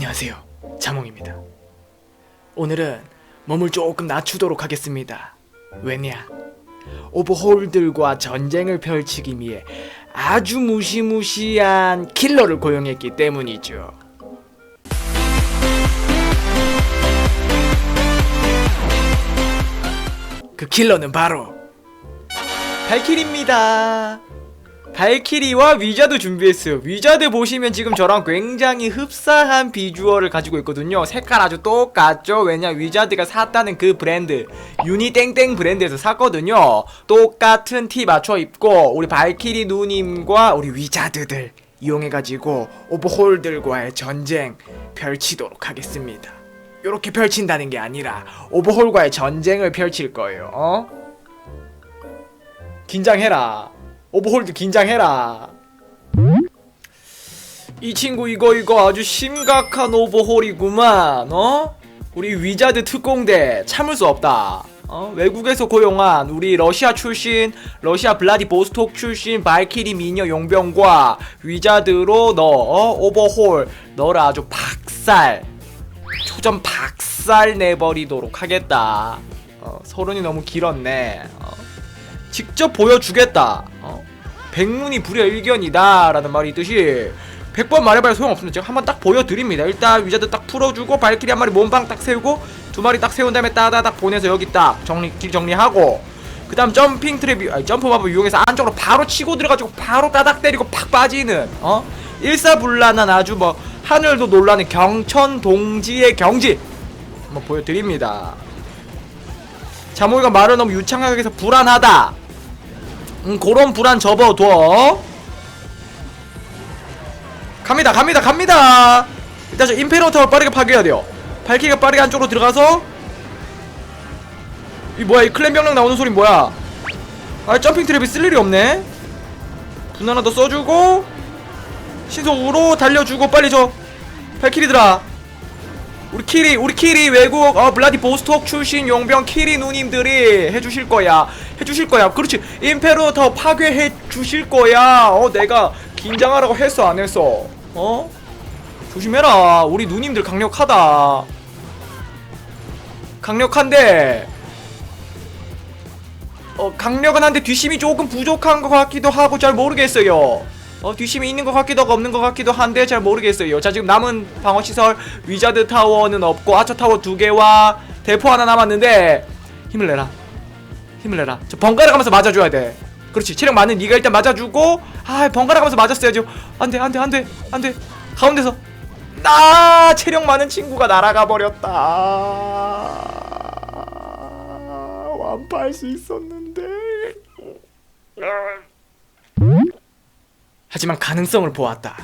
안녕하세요. 자몽입니다. 오늘은 몸을 조금 낮추도록 하겠습니다. 왜냐? 오버홀들과 전쟁을 펼치기 위해 아주 무시무시한 킬러를 고용했기 때문이죠. 그 킬러는 바로 발키리입니다. 발키리와 위자드 준비했어요. 위자드 보시면 지금 저랑 굉장히 흡사한 비주얼을 가지고 있거든요. 색깔 아주 똑같죠? 왜냐 위자드가 샀다는 그 브랜드 유니땡땡 브랜드에서 샀거든요. 똑같은 티 맞춰 입고 우리 발키리 누님과 우리 위자드들 이용해가지고 오버홀들과의 전쟁 펼치도록 하겠습니다. 요렇게 펼친다는 게 아니라 오버홀과의 전쟁을 펼칠 거예요. 어? 긴장해라. 오버홀드 긴장해라. 이 친구 이거 이거 아주 심각한 오버홀이구만. 어? 우리 위자드 특공대 참을 수 없다. 어? 외국에서 고용한 우리 러시아 출신, 러시아 블라디보스톡 출신 발키리 미녀 용병과 위자드로 너 어? 오버홀 너를 아주 박살 초점 박살 내버리도록 하겠다. 어, 서론이 너무 길었네. 어. 직접 보여주겠다. 어? 백문이 불여일견이다. 라는 말이 있듯이 100번 말해봐야 소용없습니다. 제가 한번 딱 보여드립니다. 일단 위자드 딱 풀어주고 발키리 한 마리 몸방 딱 세우고 두 마리 딱 세운 다음에 따다닥 보내서 여기 딱 정리 길 정리하고 그 다음 점핑 트랩 아니 점프 마법 이용해서 안쪽으로 바로 치고 들어가지고 바로 따닥 때리고 팍 빠지는 어 일사불란한 아주 뭐 하늘도 놀라는 경천 동지의 경지 한번 보여드립니다. 자모이가 말을 너무 유창하게 해서 불안하다. 음, 그런 불안 접어둬. 갑니다, 갑니다, 갑니다. 일단 저 임페로 타워 빠르게 파괴해야 돼요. 발키가 빠르게 안쪽으로 들어가서 이 뭐야, 이 클랜 병력 나오는 소리 뭐야? 아, 점핑 트랩이 쓸 일이 없네. 분 하나 더 써주고 신속으로 달려주고 빨리 저 발키리들아 우리 키리 우리 키리 외국 어 블라디보스톡 출신 용병 키리 누님들이 해주실 거야. 해주실 거야. 그렇지. 임페로 더 파괴해 주실 거야. 어 내가 긴장하라고 했어 안 했어? 어? 조심해라. 우리 누님들 강력하다. 강력한데. 어 강력은 한데 뒷심이 조금 부족한 것 같기도 하고 잘 모르겠어요 어 뒷심이 있는 것 같기도 하고 없는 것 같기도 한데 잘 모르겠어요. 자 지금 남은 방어시설 위자드 타워는 없고 아처 타워 두 개와 대포 하나 남았는데 힘을 내라. 힘을 내라. 저 번갈아 가면서 맞아줘야 돼. 그렇지. 체력 많은 네가 일단 맞아주고 아 번갈아 가면서 맞았어야죠. 안 돼 안 돼 안 돼 안 돼. 가운데서. 나 체력 많은 친구가 날아가 버렸다. 완파할 수 있었는데 하지만 가능성을 보았다.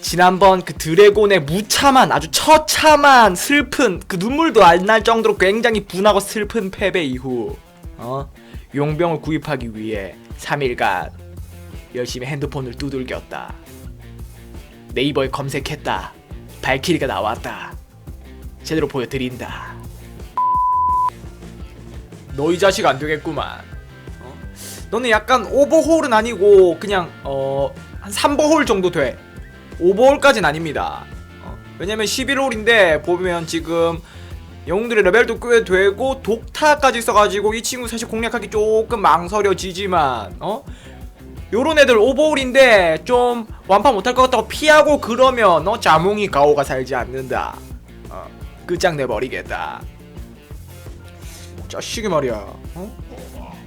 지난번 그 드래곤의 무참한 아주 처참한 슬픈 그 눈물도 안 날 정도로 굉장히 분하고 슬픈 패배 이후 어 용병을 구입하기 위해 3일간 열심히 핸드폰을 두들겼다. 네이버에 검색했다. 발키리가 나왔다. 제대로 보여드린다. 너 이 자식 안 되겠구만. 어? 너는 약간 오버홀은 아니고 그냥 어. 한 3버홀 정도 돼. 5버홀까진 아닙니다. 어, 왜냐면 11홀인데 보면 지금 영웅들의 레벨도 꽤 되고 독타까지 써가지고 이 친구 사실 공략하기 조금 망설여지지만 어? 요런 애들 오버홀인데 좀 완파 못할 것 같다고 피하고 그러면 어 자몽이 가오가 살지 않는다. 어, 끝장내버리겠다. 자식이 말이야. 어?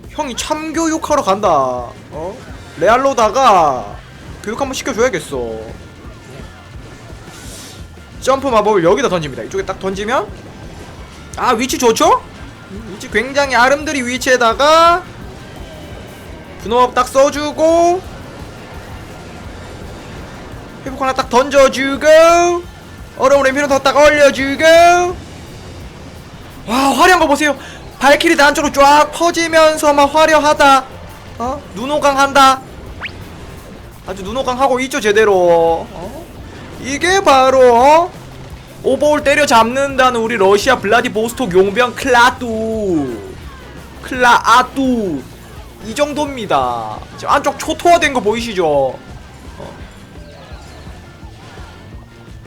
형이 참교육하러 간다. 어? 레알로다가 교육 한번 시켜줘야겠어. 점프 마법을 여기다 던집니다. 이쪽에 딱 던지면 아 위치 좋죠? 위치 굉장히 아름드리 위치에다가 분호업 딱 써주고 회복 하나 딱 던져주고 얼음 램피로 더딱 올려주고. 와 화려한 거 보세요. 발키리 단쪽으로 쫙 퍼지면서 막 화려하다. 어? 눈호강 한다 아주 눈호강 하고 있죠 제대로 어? 이게 바로 어? 오버올 때려잡는다는 우리 러시아 블라디보스톡 용병 클라뚜 클라아뚜 이 정도입니다 지금 안쪽 초토화된 거 보이시죠 어.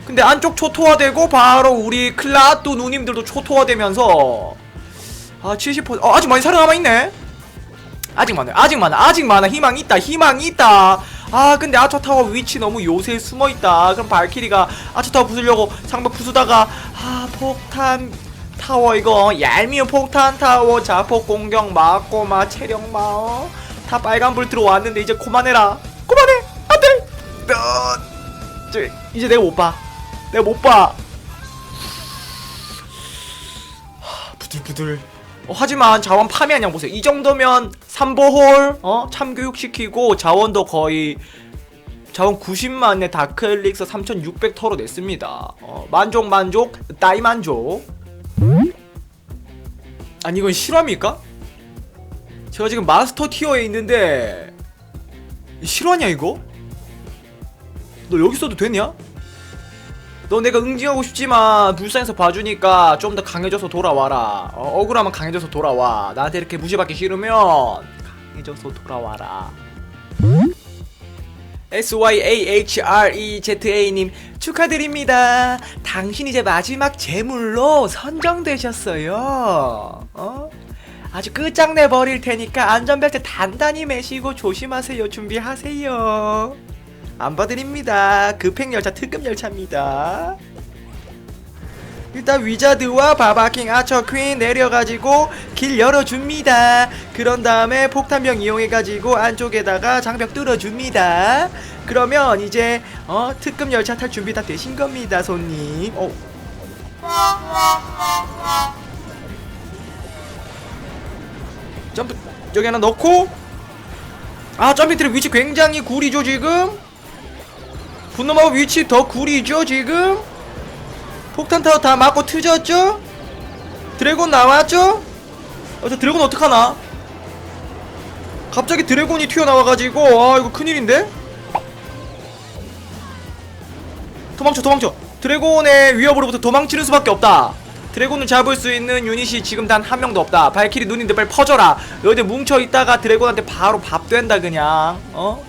근데 안쪽 초토화되고 바로 우리 클라또 누님들도 초토화되면서 아 70%. 어, 아직 많이 살아남아 있네. 아직 많아. 아직 많아. 아직 많아. 희망 있다. 희망 있다. 아 근데 아처 타워 위치 너무 요새에 숨어 있다. 그럼 발키리가 아처 타워 부수려고 상벽 부수다가 아 폭탄 타워 이거 얄미운 폭탄 타워 자폭 공격 맞고 막 체력 마어 다 빨간불 들어왔는데 이제 그만해라. 그만해. 안돼. 어, 저, 이제 내가 못 봐. 내가 못 봐. 하, 부들부들. 어, 하지만 자원 양 보세요. 이 정도면 삼보홀 어 참교육 시키고 자원도 거의 자원 90만에 다크엘릭서 3,600 털어냈습니다. 어, 만족 만족 따이 만족. 아니 이건 실화입니까? 제가 지금 마스터 티어에 있는데 실화냐 이거? 너 여기 있어도 되냐? 너 내가 응징하고 싶지만 불쌍해서 봐주니까 좀 더 강해져서 돌아와라. 어, 억울하면 강해져서 돌아와. 나한테 이렇게 무시받기 싫으면 강해져서 돌아와라. SYAHREZA님 축하드립니다. 당신 이제 마지막 제물로 선정되셨어요. 어? 아주 끝장내 버릴 테니까 안전벨트 단단히 매시고 조심하세요. 준비하세요 안 봐드립니다. 급행열차 특급 열차입니다. 일단 위자드와 바바킹 아처 퀸 내려가지고 길 열어줍니다. 그런 다음에 폭탄병 이용해가지고 안쪽에다가 장벽 뚫어줍니다. 그러면 이제 어 특급 열차 탈 준비 다 되신 겁니다, 손님. 어. 점프 여기 하나 넣고 아 점프 트랙 위치 굉장히 구리죠 지금 분노마법 위치 더 구리죠 지금? 폭탄 타워 다 맞고 트졌죠? 드래곤 나왔죠? 어, 저 드래곤 어떡하나? 갑자기 드래곤이 튀어나와가지고 아 이거 큰일인데? 도망쳐 도망쳐. 드래곤의 위협으로부터 도망치는 수밖에 없다. 드래곤을 잡을 수 있는 유닛이 지금 단 한 명도 없다. 발키리 누님들 빨리 퍼져라. 너희들 뭉쳐있다가 드래곤한테 바로 밥 된다 그냥. 어?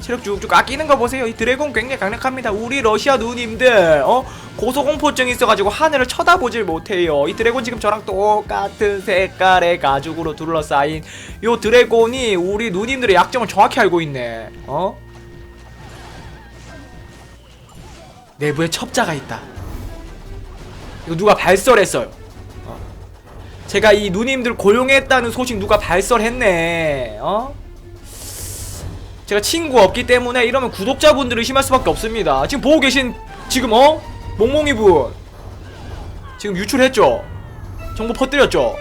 체력 쭉쭉 아끼는 거 보세요. 이 드래곤 굉장히 강력합니다. 우리 러시아 누님들, 어? 고소공포증 있어가지고 하늘을 쳐다보질 못해요. 이 드래곤 지금 저랑 똑같은 색깔의 가죽으로 둘러싸인 요 드래곤이 우리 누님들의 약점을 정확히 알고 있네. 어? 내부에 첩자가 있다. 이거 누가 발설했어요. 어? 제가 이 누님들 고용했다는 소식 누가 발설했네. 어? 제가 친구 없기 때문에 이러면 구독자분들을 의심할 수밖에 없습니다. 지금 보고 계신 지금 어? 몽몽이 분 지금 유출했죠? 정보 퍼뜨렸죠?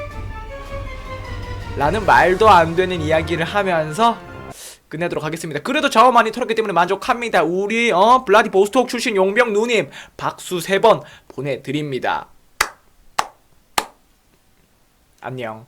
라는 말도 안 되는 이야기를 하면서 끝내도록 하겠습니다. 그래도 자원 많이 털었기 때문에 만족합니다. 우리 어 블라디 보스톡 출신 용병 누님 박수 세 번 보내드립니다. 안녕.